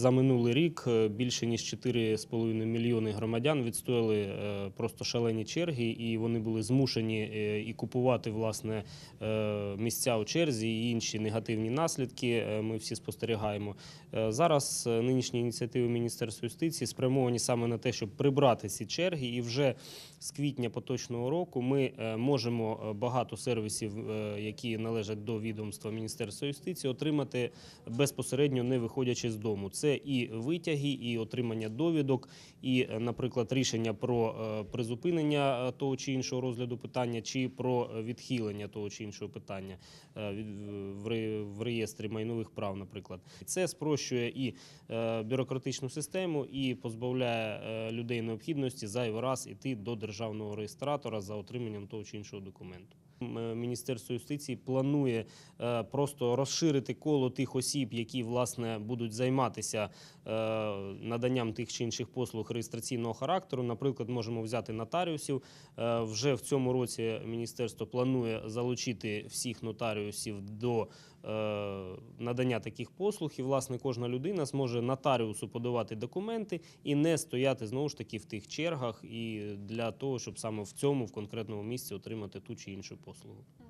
За минулий рік е, більше ніж 4,5 мільйони громадян відстояли е, просто шалені черги, і вони були змушені е, і купувати власне місця у черзі і інші негативні наслідки. Ми всі спостерігаємо. Зараз нинішні ініціативи Міністерства юстиції спрямовані саме на те, щоб прибрати ці черги, і вже з квітня поточного року ми можемо багато сервісів, які належать до відомства Міністерства юстиції, отримати безпосередньо не виходячи з дому. Це і витяги, і отримання довідок, і, е, наприклад, рішення про е, призупинення е, того чи іншого розгляду питання, чи про відхилення того чи іншого питання в реєстрі майнових прав, наприклад. Це спрощує і бюрократичну систему, і позбавляє людей необхідності зайвий раз іти до державного реєстратора за отриманням того чи іншого документу. Е, Міністерство юстиції планує е, просто розширити коло тих осіб, які власне будуть займатися е, наданням тих чи інших послуг реєстраційного характеру. Наприклад, можемо взяти нотаріусів. Вже в цьому році міністерство планує залучити всіх нотаріусів до надання таких послуг. І власне кожна людина зможе нотаріусу подавати документи і не стояти знову ж таки в тих чергах, і для того, щоб саме в цьому в конкретному місці отримати ту чи іншу послугу.